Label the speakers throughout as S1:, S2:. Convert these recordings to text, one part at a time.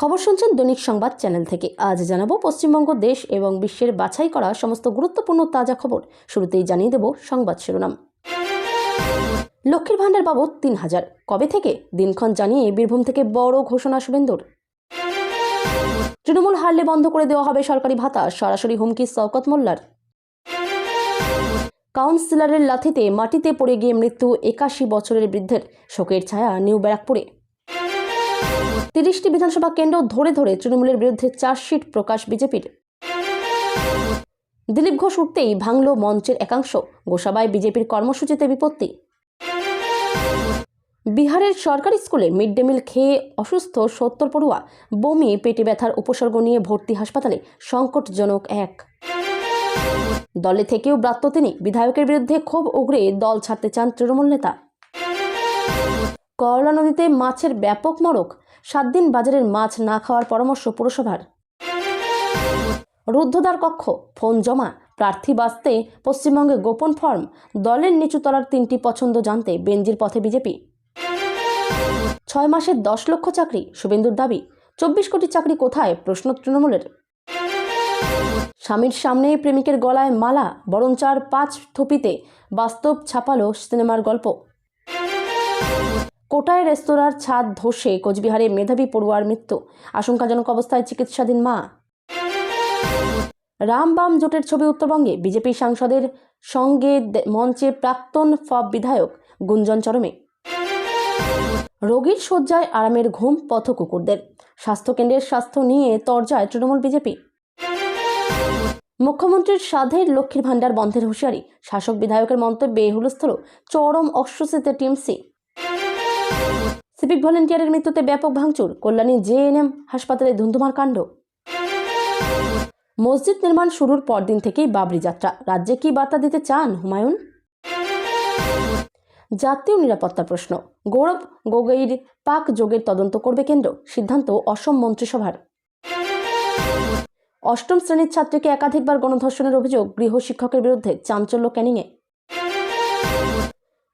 S1: খবর শুনছেন দৈনিক সংবাদ চ্যানেল থেকে। আজ জানাব পশ্চিমবঙ্গ, দেশ এবং বিশ্বের বাছাই করা সমস্ত গুরুত্বপূর্ণ তাজা খবর। শুরুতেই জানিয়ে দেব সংবাদ শিরোনাম। লক্ষ্মীর ভাণ্ডার বাবদ তিন হাজার। কবে থেকে? দিনক্ষণ জানিয়ে বীরভূম থেকে বড় ঘোষণা শুভেন্দুর। তৃণমূল হারলে বন্ধ করে দেওয়া হবে সরকারি ভাতা, সরাসরি হুমকি শওকত মোল্লার। কাউন্সিলরের লাথিতে মাটিতে পড়ে গিয়ে মৃত্যু একাশি বছরের বৃদ্ধের, শোকের ছায়া নিউ ব্যারাকপুরে। তিরিশটি বিধানসভা কেন্দ্র ধরে ধরে তৃণমূলের বিরুদ্ধে চার্জশিট প্রকাশ বিজেপির। দিলীপ ঘোষ উঠতেই ভাঙল মঞ্চের একাংশ গোসাবায় বিজেপির কর্মসূচিতে বিপত্তি। বিহারের সরকারি স্কুলে মিড ডে মিল খেয়ে অসুস্থ সত্তর পড়ুয়া, বমি, পেটে ব্যথার উপসর্গ নিয়ে ভর্তি হাসপাতালে সংকটজনক এক। দলে থেকেও ব্রাত্য তিনি, বিধায়কের বিরুদ্ধে ক্ষোভ উগরে দল ছাড়তে চান তৃণমূল নেতা। করলা নদীতে মাছের ব্যাপক মরক সাত দিন বাজারের মাছ না খাওয়ার পরামর্শ পুরসভার। রুদ্ধদ্বার কক্ষ, ফোন জমা, প্রার্থী বাঁচতে, পশ্চিমবঙ্গে গোপন ফর্ম, দলের নিচুতলার তিনটি পছন্দ জানতে বেঞ্জির পথে বিজেপি। ছয় মাসের দশ লক্ষ চাকরি, শুভেন্দুর দাবি, চব্বিশ কোটি চাকরি কোথায়? প্রশ্ন তৃণমূলের। স্বামীর সামনে প্রেমিকের গলায় মালা, বরঞ্চার পাঁচ থুপিতে বাস্তব ছাপালো সিনেমার গল্প। কোটায় রেস্তোরাঁর ছাদ ধসে, কোচবিহারে মেধাবী পড়ুয়ার মৃত্যু, আশঙ্কাজনক অবস্থায় চিকিৎসাধীন মা। রাম বাম জোটের ছবি উত্তরবঙ্গে, বিজেপি সাংসদের সঙ্গে মঞ্চে প্রাক্তন ফব বিধায়ক গুঞ্জন চরমে। রোগীর শয্যায় আরামের ঘুম পথ কুকুরদের স্বাস্থ্যকেন্দ্রের স্বাস্থ্য নিয়ে তরজায় তৃণমূল বিজেপি। মুখ্যমন্ত্রীর সাধের লক্ষ্মীর ভাণ্ডার বন্ধের হুঁশিয়ারি, শাসক বিধায়কের মন্তব্যে হুলস্থল, চরম অস্বস্তিতে টিএমসি। সিভিক ভলেন্টিয়ারের মৃত্যুতে ব্যাপক ভাঙচুর, কল্যাণী জেএনএম হাসপাতালে ধুন্ধুমার কাণ্ড। মসজিদ নির্মাণ শুরুর পরদিন থেকেই বাবরি যাত্রা। রাজ্যে কি বার্তা দিতে চান হুমায়ুন? জাতীয় নিরাপত্তার প্রশ্ন। গৌরব গগৈর পাক যোগের তদন্ত করবে কেন্দ্র, সিদ্ধান্ত অসম মন্ত্রিসভার। অষ্টম শ্রেণির ছাত্রীকে একাধিকবার গণধর্ষণের অভিযোগ, গৃহ শিক্ষকের বিরুদ্ধে চাঞ্চল্য ক্যানিংয়ে।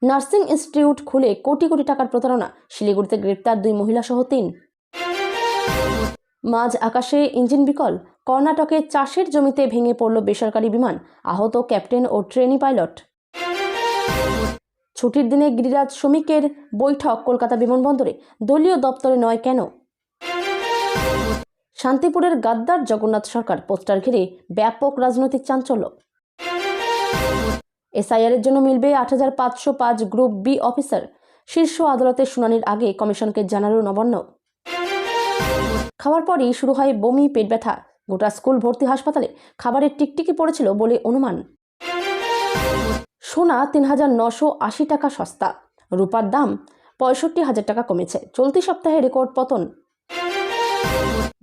S1: নার্সিং ইনস্টিটিউট খুলে কোটি কোটি টাকার প্রতারণা। শিলিগুড়িতে গ্রেপ্তার দুই মহিলা সহ তিন। মাঝ আকাশে ইঞ্জিন বিকল। কর্ণাটকে চাষের জমিতে ভেঙে পড়ল বেসরকারি বিমান। আহত ক্যাপ্টেন ও ট্রেনি পাইলট। ছুটির দিনে গিরিরাজ শ্রমিকের বৈঠক কলকাতা বিমানবন্দরে। দলীয় দপ্তরে নয় কেন? শান্তিপুরের গাদ্দার জগন্নাথ সরকার পোস্টার ঘিরে ব্যাপক রাজনৈতিক চাঞ্চল্য। এসআইআর এর জন্য মিলবে আট হাজার পাঁচশো পাঁচ গ্রুপ বি অফিসার। শীর্ষ আদালতের শুনানির আগে কমিশনকে জানালো নবান্ন। খাওয়ার পরই শুরু হয় বমি, পেট ব্যথা। গোটা স্কুল ভর্তি হাসপাতালে খাবারের টিকটিকি পড়েছিল বলে অনুমান। সোনা তিন হাজার নশো আশি টাকা সস্তা। রূপার দাম পঁয়ষট্টি হাজার টাকা কমেছে। চলতি সপ্তাহে রেকর্ড পতন।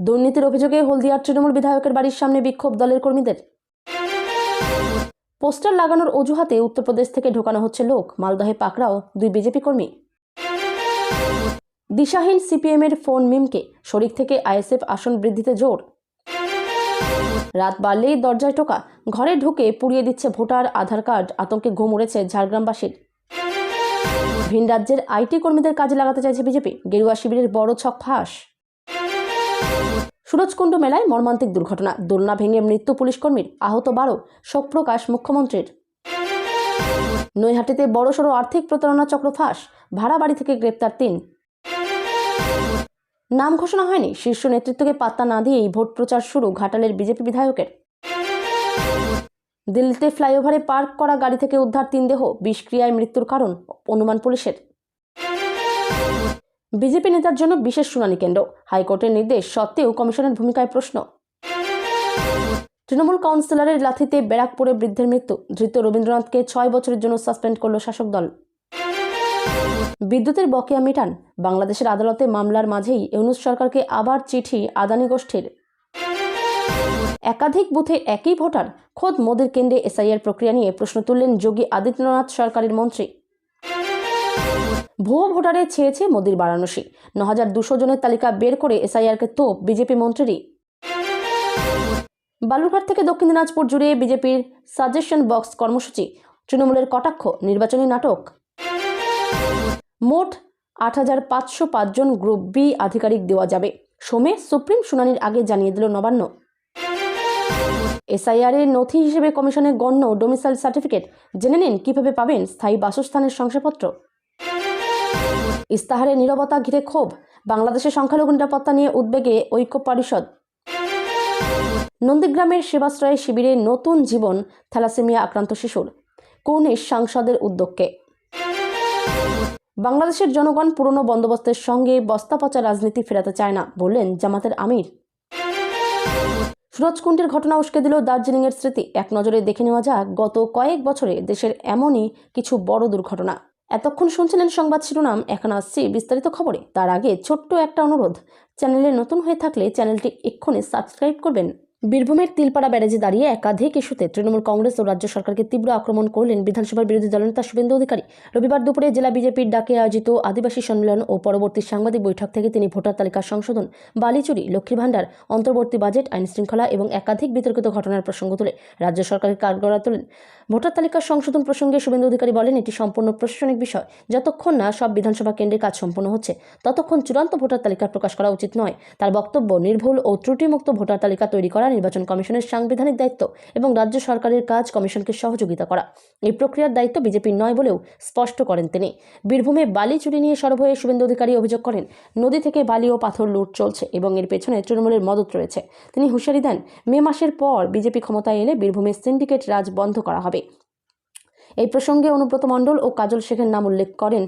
S1: দুর্নীতির অভিযোগে হলদিয়ার তৃণমূল বিধায়কের বাড়ির সামনে বিক্ষোভ দলের কর্মীদের। পোস্টার লাগানোর অজুহাতে উত্তরপ্রদেশ থেকে ঢোকানো হচ্ছে লোক। মালদহে পাকড়াও দুই বিজেপি কর্মী। দিশাহীন সিপিএম এর ফোন মিমকে শরিক থেকে আইএসএফ আসন বৃদ্ধিতে জোর। রাত বাড়লেই দরজায় টোকা। ঘরে ঢুকে পুড়িয়ে দিচ্ছে ভোটার, আধার কার্ড, আতঙ্কে ঘুম উড়েছে ঝাড়গ্রামবাসীর। ভিন রাজ্যের আইটি কর্মীদের কাজে লাগাতে চাইছে বিজেপি। গেরুয়া শিবিরের বড় ছক ফাঁস। সুরজকুণ্ড মেলায় মর্মান্তিক দুর্ঘটনা। দোলনা ভেঙে মৃত্যু পুলিশ কর্মীর আহত বারো শোক প্রকাশ মুখ্যমন্ত্রীর। নৈহাটিতে বড়সড় আর্থিক প্রতারণা চক্র ফাঁস, ভাড়া বাড়ি থেকে গ্রেপ্তার তিন। নাম ঘোষণা হয়নি, শীর্ষ নেতৃত্বকে পাত্তা না দিয়েই ভোট প্রচার শুরু ঘাটালের বিজেপি বিধায়কের। দিল্লিতে ফ্লাইওভারে পার্ক করা গাড়ি থেকে উদ্ধার তিন দেহ, বিষক্রিয়ায় মৃত্যুর কারণ অনুমান পুলিশের। বিজেপি নেতার জন্য বিশেষ শুনানি কেন্দ্র। হাইকোর্টের নির্দেশ সত্ত্বেও কমিশনের ভূমিকায় প্রশ্ন। তৃণমূল কাউন্সিলরের লাথিতে ব্যারাকপুরে বৃদ্ধের মৃত্যু। ধৃত রবীন্দ্রনাথকে ছয় বছরের জন্য সাসপেন্ড করল শাসক দল। বিদ্যুতের বকেয়া মেটান। বাংলাদেশের আদালতে মামলার মাঝেই ইউনুস সরকারকে আবার চিঠি আদানি গোষ্ঠীর। একাধিক বুথে একই ভোটার। খোদ মোদীর কেন্দ্রে এসআইআর প্রক্রিয়া নিয়ে প্রশ্ন তুললেন যোগী আদিত্যনাথ সরকারের মন্ত্রী। ভুয়ো ভোটারে ছেয়েছে মোদির বারাণসী। ন হাজার দুশো জনের তালিকা বের করে এসআইআরকে তোপ বিজেপি মন্ত্রীরই। বালুরঘাট থেকে দক্ষিণ দিনাজপুর জুড়ে বিজেপির সাজেশন বক্স কর্মসূচি, তৃণমূলের কটাক্ষ, নির্বাচনী নাটক। মোট আট হাজার পাঁচশো পাঁচজন গ্রুপ বি আধিকারিক দেওয়া যাবে। সোমে সুপ্রিম শুনানির আগে জানিয়ে দিল নবান্ন। এসআইআর এর নথি হিসেবে কমিশনের গণ্য ডোমিসাইল সার্টিফিকেট জেনে নিন কীভাবে পাবেন স্থায়ী বাসস্থানের শংসাপত্র। ইস্তাহারে নীরবতা ঘিরে ক্ষোভ, বাংলাদেশের সংখ্যালঘু নিরাপত্তা নিয়ে উদ্বেগে ঐক্য পরিষদ। নন্দীগ্রামের সেবাশ্রয় শিবিরে নতুন জীবন থ্যালাসেমিয়া আক্রান্ত শিশুর কৌনিশ সাংসদের উদ্যোগকে? বাংলাদেশের জনগণ পুরনো বন্দোবস্তের সঙ্গে বস্তাপচা রাজনীতি ফেরাতে চায় না, বললেন জামাতের আমির। সুরজকুণ্ডের ঘটনা উস্কে দিল দার্জিলিংয়ের স্মৃতি। এক নজরে দেখে নেওয়া যাক, গত কয়েক বছরে দেশের এমনই কিছু বড় দুর্ঘটনা। এতক্ষণ শুনছিলেন সংবাদ শিরোনাম, এখন আসছি বিস্তারিত খবরে। তার আগে ছোট্ট একটা অনুরোধ, চ্যানেলে নতুন হয়ে থাকলে চ্যানেলটি এক্ষুনি সাবস্ক্রাইব করবেন। বীরভূমের তিলপাড়া ব্যারেজে দাঁড়িয়ে একাধিক ইস্যুতে তৃণমূল কংগ্রেস ও রাজ্য সরকারকে তীব্র আক্রমণ করলেন বিধানসভার বিরোধী দলনেতা শুভেন্দু অধিকারী। রবিবার দুপুরে জেলা বিজেপির ডাকে আয়োজিত আদিবাসী সম্মেলন ও পরবর্তী সাংবাদিক বৈঠক থেকে তিনি ভোটার তালিকা সংশোধন, বালিচুরি লক্ষ্মী ভাণ্ডার, অন্তর্বর্তী বাজেট, আইন শৃঙ্খলা এবং একাধিক বিতর্কিত ঘটনার প্রসঙ্গ তুলে রাজ্য সরকারের কাঠগড়া তোলেন ভোটার তালিকা সংশোধন প্রসঙ্গে শুভেন্দু অধিকারী বলেন, এটি সম্পূর্ণ প্রশাসনিক বিষয়। যতক্ষণ না সব বিধানসভা কেন্দ্রে কাজ সম্পন্ন হচ্ছে, ততক্ষণ চূড়ান্ত ভোটার তালিকা প্রকাশ করা উচিত নয়। তার বক্তব্য, নির্ভুল ও ত্রুটিমুক্ত ভোটার তালিকা তৈরি করা নির্বাচন কমিশনের সাংবিধানিক দায়িত্ব এবং রাজ্য সরকারের কাজ কমিশনকে সহযোগিতা করা। এই প্রক্রিয়ার দায়িত্ব বিজেপির নয় বলেও স্পষ্ট করেন তিনি। বীরভূমে বালি চুরি নিয়ে সরব হয়ে শুভেন্দু অধিকারী অভিযোগ করেন, নদী থেকে বালি ও পাথর লুট চলছে এবং এর পেছনে তৃণমূলের মদত রয়েছে। তিনি হুঁশিয়ারি দেন, মে মাসের পর বিজেপি ক্ষমতায় এলে বীরভূমে সিন্ডিকেট রাজ বন্ধ করা হবে। এই প্রসঙ্গে অনুব্রত মণ্ডল ও কাজল শেখের নাম উল্লেখ করেন।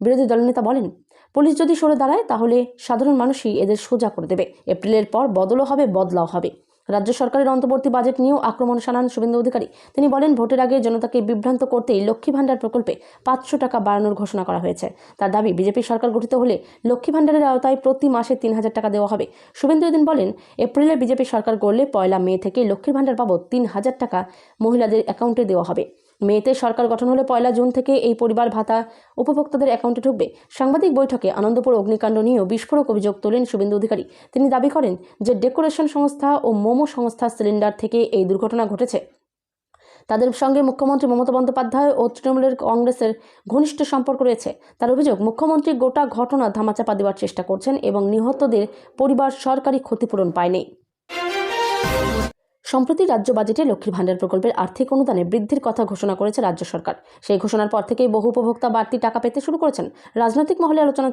S1: বিরোধী দলনেতা বলেন, পুলিশ যদি সরে দাঁড়ায়, তাহলে সাধারণ মানুষই এদের সোজা করে দেবে। এপ্রিলের পর বদলও হবে, বদলাও হবে। রাজ্য সরকারের অন্তর্বর্তী বাজেট নিয়েও আক্রমণ শানান শুভেন্দু অধিকারী। তিনি বলেন, ভোটের আগে জনতাকে বিভ্রান্ত করতেই লক্ষ্মী ভাণ্ডার প্রকল্পে পাঁচশো টাকা বাড়ানোর ঘোষণা করা হয়েছে। তার দাবি, বিজেপি সরকার গঠিত হলে লক্ষ্মী ভাণ্ডারের আওতায় প্রতি মাসে তিন হাজার টাকা দেওয়া হবে। শুভেন্দু এদিন বলেন, এপ্রিলে বিজেপি সরকার গড়লে পয়লা মে থেকে লক্ষ্মীর ভাণ্ডার বাবদ তিন হাজার টাকা মহিলাদের অ্যাকাউন্টে দেওয়া হবে। মেতে সরকার গঠন হলে পয়লা জুন থেকে এই পরিবার ভাতা উপভোক্তাদের অ্যাকাউন্টে ঢুকবে। সাংবাদিক বৈঠকে আনন্দপুর অগ্নিকাণ্ড নিয়েও বিস্ফোরক অভিযোগ তোলেন শুভেন্দু অধিকারী। তিনি দাবি করেন যে ডেকোরেশন সংস্থা ও মোমো সংস্থা সিলিন্ডার থেকে এই দুর্ঘটনা ঘটেছে। তাদের সঙ্গে মুখ্যমন্ত্রী মমতা বন্দ্যোপাধ্যায় ও তৃণমূলের কংগ্রেসের ঘনিষ্ঠ সম্পর্ক রয়েছে। তার অভিযোগ, মুখ্যমন্ত্রী গোটা ঘটনা ধামাচাপা দেওয়ার চেষ্টা করছেন এবং নিহতদের পরিবার সরকারি ক্ষতিপূরণ পায়নি। সম্প্রতি রাজ্য বাজেটে লক্ষ্মীর ভাণ্ডার প্রকল্পের আর্থিক অনুদানে বৃদ্ধির কথা ঘোষণা করেছে রাজ্য সরকার। সেই ঘোষণার পর থেকেই বহু উপভোক্তা বাড়তি টাকা পেতে শুরু করেছেন। রাজনৈতিক মহলে আলোচনা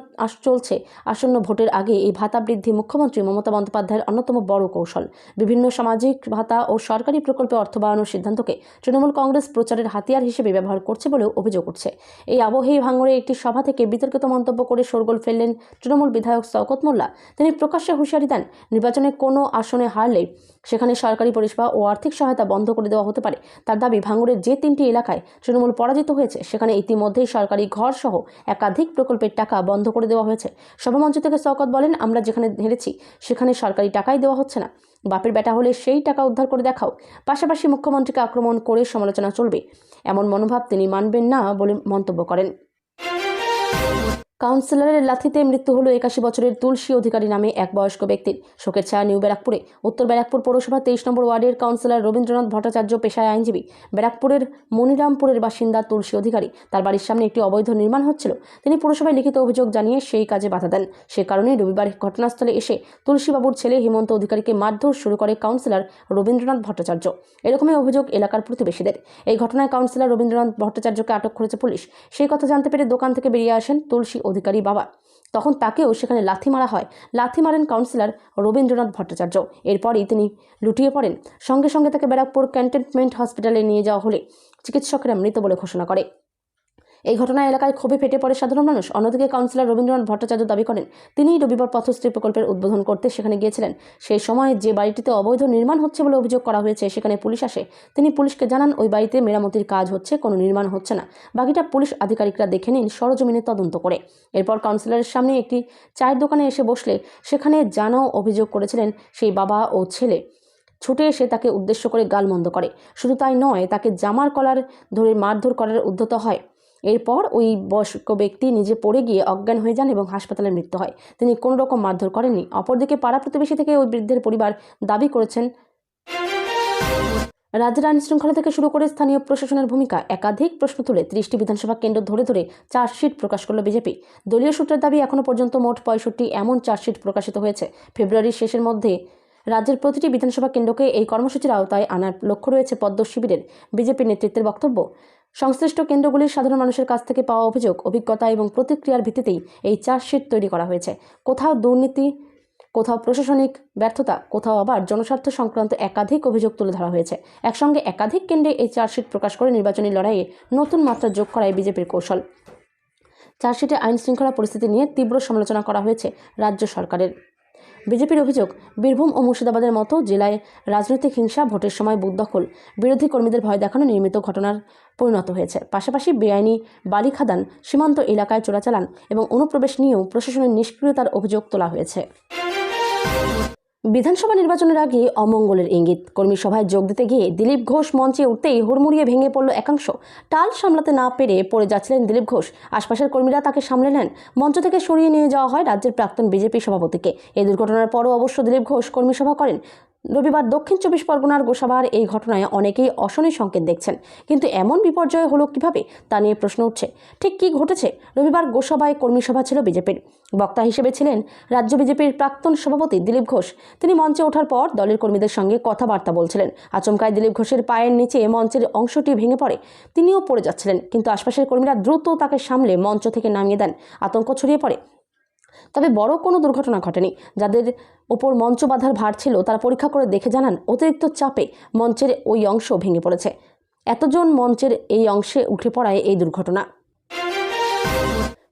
S1: চলছে। আসন্ন ভোটের আগে এই ভাতা বৃদ্ধি মুখ্যমন্ত্রী মমতা বন্দ্যোপাধ্যায়ের অন্যতম বড় কৌশল। বিভিন্ন সামাজিক ভাতা ও সরকারি প্রকল্পে অর্থ বাড়ানোর সিদ্ধান্তকে তৃণমূল কংগ্রেস প্রচারের হাতিয়ার হিসেবে ব্যবহার করছে বলেও অভিযোগ উঠছে। এই আবহেই ভাঙড়ে একটি সভা থেকে বিতর্কিত মন্তব্য করে শোরগোল ফেললেন তৃণমূল বিধায়ক শওকত মোল্লা। তিনি প্রকাশ্যে হুঁশিয়ারি দেন, নির্বাচনে কোনো আসনে হারলে সেখানে সরকারি ও আর্থিক সহায়তা বন্ধ করে দেওয়া হতে পারে। তার দাবি, ভাঙড়ের যে তিনটি এলাকায় তৃণমূল পরাজিত হয়েছে, সেখানে ইতিমধ্যেই সরকারি ঘর সহ একাধিক প্রকল্পের টাকা বন্ধ করে দেওয়া হয়েছে। সভামঞ্চ থেকে শওকত বলেন, আমরা যেখানে হেরেছি, সেখানে সরকারি টাকাই দেওয়া হচ্ছে না। বাপের বেটা হলে সেই টাকা উদ্ধার করে দেখাও। পাশাপাশি মুখ্যমন্ত্রীকে আক্রমণ করে সমালোচনা চলবে। এমন মনোভাব তিনি মানবেন না বলে মন্তব্য করেন। কাউন্সিলরের লাথিতে মৃত্যু হলো একাশি বছরের তুলসী অধিকারী নামে এক বয়স্ক ব্যক্তির। শোকের ছায়া নিউ ব্যারাকপুরে। উত্তর ব্যারাকপুর পৌরসভা তেইশ নম্বর ওয়ার্ডের কাউন্সিলর রবীন্দ্রনাথ ভট্টাচার্য পেশায় আইনজীবী। ব্যারাকপুরের মনিরামপুরের বাসিন্দা তুলসী অধিকারী। তার বাড়ির সামনে একটি অবৈধ নির্মাণ হচ্ছিল। তিনি পুরসভায় লিখিত অভিযোগ জানিয়ে সেই কাজে বাধা দেন। সে কারণে রবিবার ঘটনাস্থলে এসে তুলসীবাবুর ছেলে হেমন্ত অধিকারীকে মারধর শুরু করে কাউন্সিলর রবীন্দ্রনাথ ভট্টাচার্য। এরকমই অভিযোগ এলাকার প্রতিবেশীদের। এই ঘটনায় কাউন্সিলর রবীন্দ্রনাথ ভট্টাচার্যকে আটক করেছে পুলিশ। সেই কথা জানতে পেরে দোকান থেকে বেরিয়ে আসেন তুলসী অধিকারী বাবা। তখন তাকেও সেখানে লাথি মারা হয়। লাথি মারেন কাউন্সিলর রবীন্দ্রনাথ ভট্টাচার্য। এরপরই তিনি লুটিয়ে পড়েন। সঙ্গে সঙ্গে তাকে ব্যারাকপুর ক্যান্টনমেন্ট হসপিটালে নিয়ে যাওয়া হলে চিকিৎসকরা মৃত বলে ঘোষণা করে। এই ঘটনায় এলাকায় ক্ষোভে ফেটে পড়ে সাধারণ মানুষ। অন্যদিকে কাউন্সিলর রবীন্দ্রনাথ ভট্টাচার্য দাবি করেন, তিনিই রবিবার পথশ্রী প্রকল্পের উদ্বোধন করতে সেখানে গিয়েছিলেন। সেই সময় যে বাড়িটিতে অবৈধ নির্মাণ হচ্ছে বলে অভিযোগ করা হয়েছে, সেখানে পুলিশ আসে। তিনি পুলিশকে জানান, ওই বাড়িতে মেরামতির কাজ হচ্ছে, কোনো নির্মাণ হচ্ছে না। বাকিটা পুলিশ আধিকারিকরা দেখে নিন, সরজমিনে তদন্ত করে। এরপর কাউন্সিলরের সামনে একটি চায়ের দোকানে এসে বসলে সেখানে জানাও অভিযোগ করেছিলেন সেই বাবা ও ছেলে। ছুটে এসে তাকে উদ্দেশ্য করে গালমন্দ করে। শুধু তাই নয়, তাকে জামার কলার ধরে মারধর করার উদ্যত হয়। এরপর ওই বয়স্ক ব্যক্তি নিজে পড়ে গিয়ে অজ্ঞান হয়ে যান এবং হাসপাতালে মৃত্যু হয়। তিনি কোনো রকম মারধর করেননি। অপরদিকে পাড়া প্রতিবেশী থেকে ওই বৃদ্ধের পরিবার দাবি করেছেন, রাজ্যের আইন শৃঙ্খলা থেকে শুরু করে স্থানীয় প্রশাসনের ভূমিকা একাধিক প্রশ্ন তুলে ত্রিশটি বিধানসভা কেন্দ্র ধরে ধরে চার্জশিট প্রকাশ করল বিজেপি। দলীয় সূত্রের দাবি এখনও পর্যন্ত মোট পঁয়ষট্টি এমন চার্জশিট প্রকাশিত হয়েছে। ফেব্রুয়ারির শেষের মধ্যে রাজ্যের প্রতিটি বিধানসভা কেন্দ্রকে এই কর্মসূচির আওতায় আনার লক্ষ্য রয়েছে পদ্ম শিবিরের। বিজেপি নেতৃত্বের বক্তব্য সংশ্লিষ্ট কেন্দ্রগুলির সাধারণ মানুষের কাছ থেকে পাওয়া অভিযোগ, অভিজ্ঞতা এবং প্রতিক্রিয়ার ভিত্তিতেই এই চার্জশিট তৈরি করা হয়েছে। কোথাও দুর্নীতি, কোথাও প্রশাসনিক ব্যর্থতা, কোথাও আবার জনস্বার্থ সংক্রান্ত একাধিক অভিযোগ তুলে ধরা হয়েছে। একসঙ্গে একাধিক কেন্দ্রে এই চার্জশিট প্রকাশ করে নির্বাচনী লড়াইয়ে নতুন মাত্রা যোগ করায় বিজেপির কৌশল। চার্জশিটে আইন শৃঙ্খলা পরিস্থিতি নিয়ে তীব্র সমালোচনা করা হয়েছে রাজ্য সরকারের। বিজেপির অভিযোগ, বীরভূম ও মুর্শিদাবাদের মতো জেলায় রাজনৈতিক হিংসা ভোটের সময় বুথ দখল। বিরোধী কর্মীদের ভয় দেখানো নির্মিত ঘটনার পরিণত হয়েছে। পাশাপাশি বেআইনি বালি খাদান সীমান্ত এলাকায় চোরাচালান এবং অনুপ্রবেশ নিয়েও প্রশাসনের নিষ্ক্রিয়তার অভিযোগ তোলা হয়েছে। বিধানসভা নির্বাচনের আগে অমঙ্গলের ইঙ্গিত। কর্মী সভায় যোগ দিতে গিয়ে দিলীপ ঘোষ মঞ্চে উঠতেই হুড়মুড়িয়ে ভেঙে পড়ল একাংশ। টাল সামলাতে না পেরে পড়ে যাচ্ছিলেন দিলীপ ঘোষ। আশপাশের কর্মীরা তাকে সামলে নেন। মঞ্চ থেকে সরিয়ে নিয়ে যাওয়া হয় রাজ্যের প্রাক্তন বিজেপি সভাপতিকে। এই দুর্ঘটনার পরও অবশ্য দিলীপ ঘোষ কর্মী সভা করেন। রবিবার দক্ষিণ চব্বিশ পরগনার গোসাবার এই ঘটনায় অনেকেই অশনি সংকেত দেখছেন। কিন্তু এমন বিপর্যয় হলো কীভাবে তা নিয়ে প্রশ্ন উঠছে। ঠিক কী ঘটেছে? রবিবার গোসাবায় কর্মী সভা ছিল বিজেপির। বক্তা হিসেবে ছিলেন রাজ্য বিজেপির প্রাক্তন সভাপতি দিলীপ ঘোষ। তিনি মঞ্চে ওঠার পর দলের কর্মীদের সঙ্গে কথাবার্তা বলছিলেন। আচমকায় দিলীপ ঘোষের পায়ের নিচে মঞ্চের অংশটি ভেঙে পড়ে। তিনিও পড়ে যাচ্ছিলেন। কিন্তু আশপাশের কর্মীরা দ্রুত তাকে সামলে মঞ্চ থেকে নামিয়ে দেন। আতঙ্ক ছড়িয়ে পড়ে। তবে বড় কোনো দুর্ঘটনা ঘটেনি। যাদের ওপর মঞ্চ বাঁধার ভার ছিল, তারা পরীক্ষা করে দেখে জানান, অতিরিক্ত চাপে মঞ্চের ওই অংশ ভেঙে পড়েছে। এতজন মঞ্চের এই অংশে উঠে পড়ায় এই দুর্ঘটনা।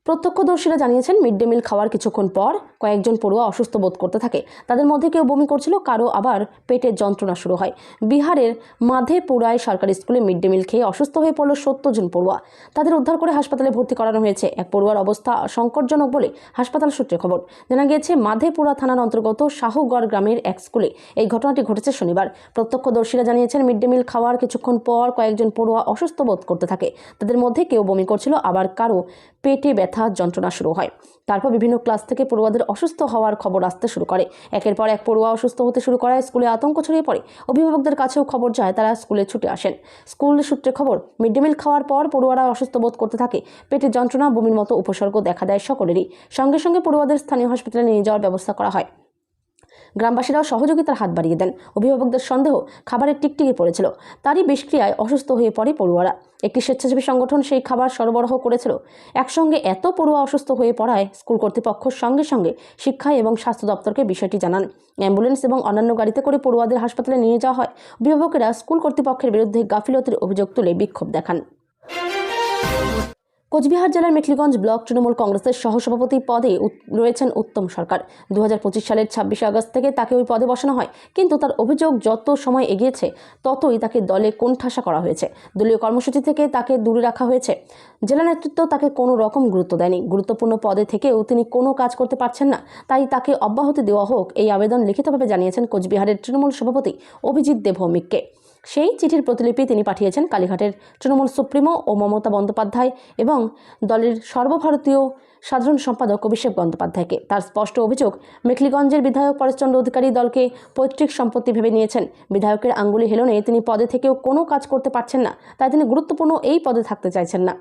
S1: প্রত্যক্ষদর্শীরা জানিয়েছেন, মিড ডে মিল খাওয়ার কিছুক্ষণ পর কয়েকজন পড়ুয়া অসুস্থ বোধ করতে থাকে। তাদের মধ্যে কেউ বমি করছিল, কারও আবার পেটের যন্ত্রণা শুরু হয়। বিহারের মাধেপুরায় সরকারি স্কুলে মিড ডে মিল খেয়ে অসুস্থ হয়ে পড়ল সত্তর জন পড়ুয়া। তাদের উদ্ধার করে হাসপাতালে ভর্তি করানো হয়েছে। এক পড়ুয়ার অবস্থা সংকটজনক বলে হাসপাতাল সূত্রে খবর। জানা গিয়েছে, মাধেপুরা থানার অন্তর্গত শাহুগড় গ্রামের এক স্কুলে এই ঘটনাটি ঘটেছে শনিবার। প্রত্যক্ষদর্শীরা জানিয়েছেন, মিড ডে মিল খাওয়ার কিছুক্ষণ পর কয়েকজন পড়ুয়া অসুস্থ বোধ করতে থাকে। তাদের মধ্যে কেউ বমি করছিল, আবার কারও পেটে ব্যথা যন্ত্রণা শুরু হয়। তারপর বিভিন্ন ক্লাস থেকে পড়ুয়াদের অসুস্থ হওয়ার খবর আসতে শুরু করে। একের পর এক পড়ুয়া অসুস্থ হতে শুরু করায় স্কুলে আতঙ্ক ছড়িয়ে পড়ে। অভিভাবকদের কাছেও খবর যায়, তারা স্কুলে ছুটে আসেন। স্কুল সূত্রে খবর, মিড ডে মিল খাওয়ার পর পড়ুয়ারা অসুস্থ বোধ করতে থাকে। পেটের যন্ত্রণা, বমির মতো উপসর্গ দেখা দেয় সকলেরই। সঙ্গে সঙ্গে পড়ুয়াদের স্থানীয় হসপিটালে নিয়ে যাওয়ার ব্যবস্থা করা হয়। গ্রামবাসীরাও সহযোগিতার হাত বাড়িয়ে দেন। অভিভাবকদের সন্দেহ, খাবারের টিকটিকি পড়েছিল। তারই বিষক্রিয়ায় অসুস্থ হয়ে পড়ে পড়ুয়ারা। একটি স্বেচ্ছাসেবী সংগঠন সেই খাবার সরবরাহ করেছিল। একসঙ্গে এত পড়ুয়া অসুস্থ হয়ে পড়ায় স্কুল কর্তৃপক্ষ সঙ্গে সঙ্গে শিক্ষা এবং স্বাস্থ্য দপ্তরকে বিষয়টি জানান। অ্যাম্বুলেন্স এবং অন্যান্য গাড়িতে করে পড়ুয়াদের হাসপাতালে নিয়ে যাওয়া হয়। অভিভাবকেরা স্কুল কর্তৃপক্ষের বিরুদ্ধে গাফিলতির অভিযোগ তুলে বিক্ষোভ দেখান। কোচবিহার জেলার মেখলিগঞ্জ ব্লক তৃণমূল কংগ্রেসের সহসভাপতি পদে রয়েছেন উত্তম সরকার। দু হাজার পঁচিশ সালের ছাব্বিশে আগস্ট থেকে তাকে ওই পদে বসানো হয়। কিন্তু তার অভিযোগ যত সময় এগিয়েছে, ততই তাকে দলে কোণঠাসা করা হয়েছে। দলীয় কর্মসূচি থেকে তাকে দূরে রাখা হয়েছে। জেলা নেতৃত্ব তাকে কোনো রকম গুরুত্ব দেয়নি। গুরুত্বপূর্ণ পদে থেকেও তিনি কোনো কাজ করতে পারছেন না। তাই তাকে অব্যাহতি দেওয়া হোক, এই আবেদন লিখিতভাবে জানিয়েছেন কোচবিহারের তৃণমূল সভাপতি অভিজিৎ দেবভৌমিককে সেই চিঠির প্রতিলিপি তিনি পাঠিয়েছেন কালীঘাটের তৃণমূল সুপ্রিমো ও মমতা বন্দ্যোপাধ্যায় এবং দলের সর্বভারতীয় সাধারণ সম্পাদক অভিষেক বন্দ্যোপাধ্যায়কে। তার স্পষ্ট অভিযোগ, মেখলিগঞ্জের বিধায়ক পরেশচন্দ্র অধিকারী দলকে পৈতৃক সম্পত্তি ভেবে নিয়েছেন। বিধায়কের আঙ্গুলি হেলনে তিনি পদে থেকেও কোনো কাজ করতে পারছেন না, তাই তিনি গুরুত্বপূর্ণ এই পদে থাকতে চাইছেন না।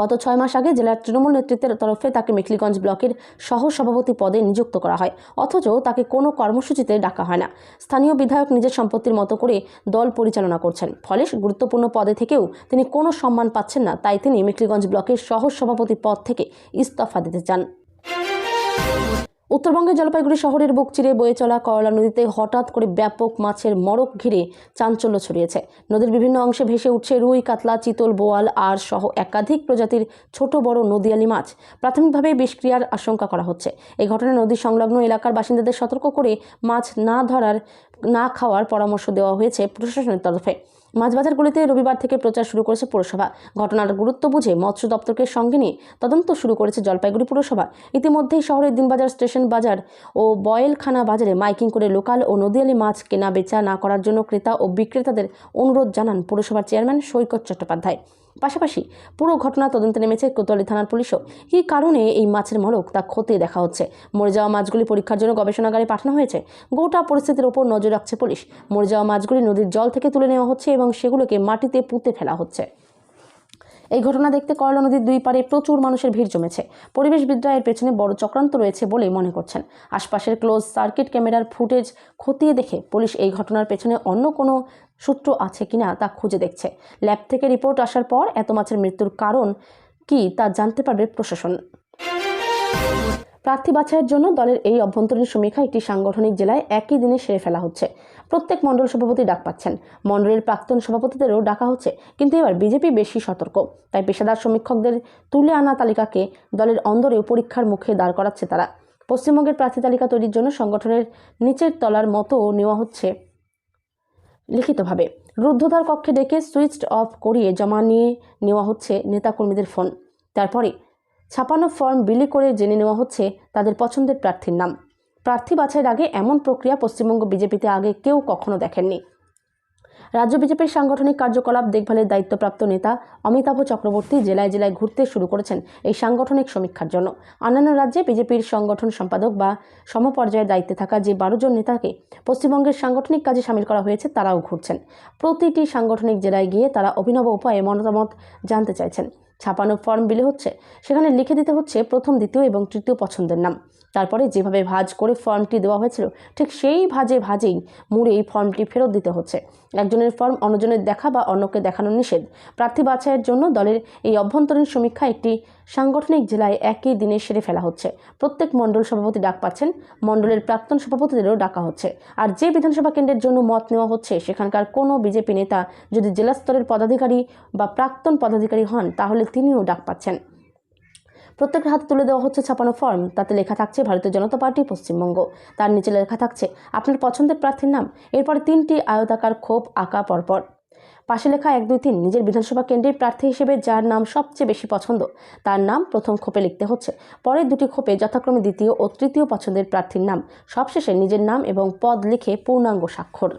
S1: গত ছয় মাস আগে জেলার তৃণমূল নেতৃত্বের তরফে তাকে মেখলিগঞ্জ ব্লকের সহ সভাপতি পদে নিযুক্ত করা হয়। অথচ তাকে কোনো কর্মসূচিতে ডাকা হয় না। স্থানীয় বিধায়ক নিজের সম্পত্তির মতো করে দল পরিচালনা করছেন। ফলে গুরুত্বপূর্ণ পদে থেকেও তিনি কোনো সম্মান পাচ্ছেন না। তাই তিনি মেখলিগঞ্জ ব্লকের সহ সভাপতি পদ থেকে ইস্তফা দিতে চান। উত্তরবঙ্গের জলপাইগুড়ি শহরের বুক চিরে বয়ে চলা করলা নদীতে হঠাৎ করে ব্যাপক মাছের মরক ঘিরে চাঞ্চল্য ছড়িয়েছে। নদীর বিভিন্ন অংশে ভেসে উঠছে রুই, কাতলা, চিতল, বোয়াল আর সহ একাধিক প্রজাতির ছোট বড় নদীয়ালি মাছ। প্রাথমিকভাবে বিষক্রিয়ার আশঙ্কা করা হচ্ছে। এই ঘটনায় নদী সংলগ্ন এলাকার বাসিন্দাদের সতর্ক করে মাছ না ধরার, না খাওয়ার পরামর্শ দেওয়া হয়েছে প্রশাসনের তরফে। মাছ বাজারগুলিতে রবিবার থেকে প্রচার শুরু করেছে পুরসভা। ঘটনার গুরুত্ব বুঝে মৎস্য দপ্তরকে সঙ্গে নিয়ে তদন্ত শুরু করেছে জলপাইগুড়ি পুরসভা। ইতিমধ্যেই শহরের দিনবাজার স্টেশন বাজার ও বয়েলখানা বাজারে মাইকিং করে লোকাল ও নদীয়ালি মাছ কেনা বেচা না করার জন্য ক্রেতা ও বিক্রেতাদের অনুরোধ জানান পুরসভার চেয়ারম্যান সৈকত চট্টোপাধ্যায়। পাশাপাশি পুরো ঘটনা তদন্তে নেমেছে কোতোয়ালি থানার পুলিশও। কী কারণে এই মাছের মলক তা খতিয়ে দেখা হচ্ছে? মরে যাওয়া মাছগুলি পরীক্ষার জন্য গবেষণাগারে পাঠানো হয়েছে। গোটা পরিস্থিতির ওপর নজর রাখছে পুলিশ। মরে যাওয়া মাছগুলি নদীর জল থেকে তুলে নেওয়া হচ্ছে এবং সেগুলোকে মাটিতে পুঁতে ফেলা হচ্ছে। এই ঘটনা দেখতে করলা নদীর দুই পারে প্রচুর মানুষের ভিড় জমেছে। পরিবেশবিদরা এর পেছনে বড় চক্রান্ত রয়েছে বলে মনে করছেন। আশপাশের ক্লোজ সার্কিট ক্যামেরার ফুটেজ খতিয়ে দেখে পুলিশ এই ঘটনার পেছনে অন্য কোনো সূত্র আছে কিনা তা খুঁজে দেখছে। ল্যাব থেকে রিপোর্ট আসার পর এত মাছের মৃত্যুর কারণ কি তা জানতে পারবে প্রশাসন। প্রার্থী বাছাইয়ের জন্য দলের এই অভ্যন্তরীণ সমীক্ষা একটি সাংগঠনিক জেলায় একই দিনে সেরে ফেলা হচ্ছে। প্রত্যেক মণ্ডল সভাপতি ডাক পাচ্ছেন। মণ্ডলের প্রাক্তন সভাপতিদেরও ডাকা হচ্ছে, কিন্তু এবার বিজেপি বেশি সতর্ক। তাই পেশাদার সমীক্ষকদের তুলে আনা তালিকাকে দলের অন্দরেও পরীক্ষার মুখে দাঁড় করাচ্ছে তারা। পশ্চিমবঙ্গের প্রার্থী তালিকা তৈরির জন্য সংগঠনের নিচের তলার মতো নেওয়া হচ্ছে লিখিতভাবে। রুদ্ধদ্বার কক্ষে ডেকে সুইচ অফ করিয়ে জমা নিয়ে নেওয়া হচ্ছে নেতাকর্মীদের ফোন। তারপরে ছাপানো ফর্ম বিলি করে জেনে নেওয়া হচ্ছে তাদের পছন্দের প্রার্থীর নাম। প্রার্থী বাছাইয়ের আগে এমন প্রক্রিয়া পশ্চিমবঙ্গ বিজেপিতে আগে কেউ কখনো দেখেননি। রাজ্য বিজেপির সাংগঠনিক কার্যকলাপ দেখভালের দায়িত্বপ্রাপ্ত নেতা অমিতাভ চক্রবর্তী জেলায় জেলায় ঘুরতে শুরু করেছেন এই সাংগঠনিক সমীক্ষার জন্য। অন্যান্য রাজ্যে বিজেপির সংগঠন সম্পাদক বা সমপর্যায়ের দায়িত্বে থাকা যে বারো জন নেতাকে পশ্চিমবঙ্গের সাংগঠনিক কাজে সামিল করা হয়েছে, তারাও ঘুরছেন। প্রতিটি সাংগঠনিক জেলায় গিয়ে তারা অভিনব উপায়ে মতামত জানতে চাইছেন। ছাপানো ফর্ম বিলে হচ্ছে, সেখানে লিখে দিতে হচ্ছে প্রথম, দ্বিতীয় এবং তৃতীয় পছন্দের নাম। তারপরে যেভাবে ভাজ করে ফর্মটি দেওয়া হয়েছিল, ঠিক সেই ভাজে ভাজেই মুড়ে এই ফর্মটি ফেরত দিতে হচ্ছে। একজনের ফর্ম অন্যজনের দেখা বা অন্যকে দেখানো নিষেধ। প্রার্থী বাছাইয়ের জন্য দলের এই অভ্যন্তরীণ সমীক্ষা একটি সাংগঠনিক জেলায় একই দিনে সেরে ফেলা হচ্ছে। প্রত্যেক মণ্ডল সভাপতি ডাক পাচ্ছেন, মণ্ডলের প্রাক্তন সভাপতিদেরও ডাকা হচ্ছে। আর যে বিধানসভা কেন্দ্রের জন্য মত নেওয়া হচ্ছে, সেখানকার কোনো বিজেপি নেতা যদি জেলা স্তরের পদাধিকারী বা প্রাক্তন পদাধিকারী হন, তাহলে তিনিও ডাক পাচ্ছেন। প্রত্যেকের হাতে তুলে দেওয়া হচ্ছে ছাপানো ফর্ম, তাতে লেখা থাকছে, ভারতীয় জনতা পার্টি, পশ্চিমবঙ্গ। তার নিচে লেখা থাকছে, আপনার পছন্দের প্রার্থীর নাম। এরপর তিনটি আয়তাকার ক্ষোভ আঁকা পরপর। পাশে লেখা এক দুই তিন, নিজের বিধানসভা কেন্দ্রের প্রার্থী হিসেবে যার নাম সবচেয়ে বেশি পছন্দ, তার নাম প্রথম খোপে লিখতে হচ্ছে। পরের দুটি খোপে যথাক্রমে দ্বিতীয় ও তৃতীয় পছন্দের প্রার্থীর নাম, সবশেষে নিজের নাম এবং পদ লিখে পূর্ণাঙ্গ স্বাক্ষর।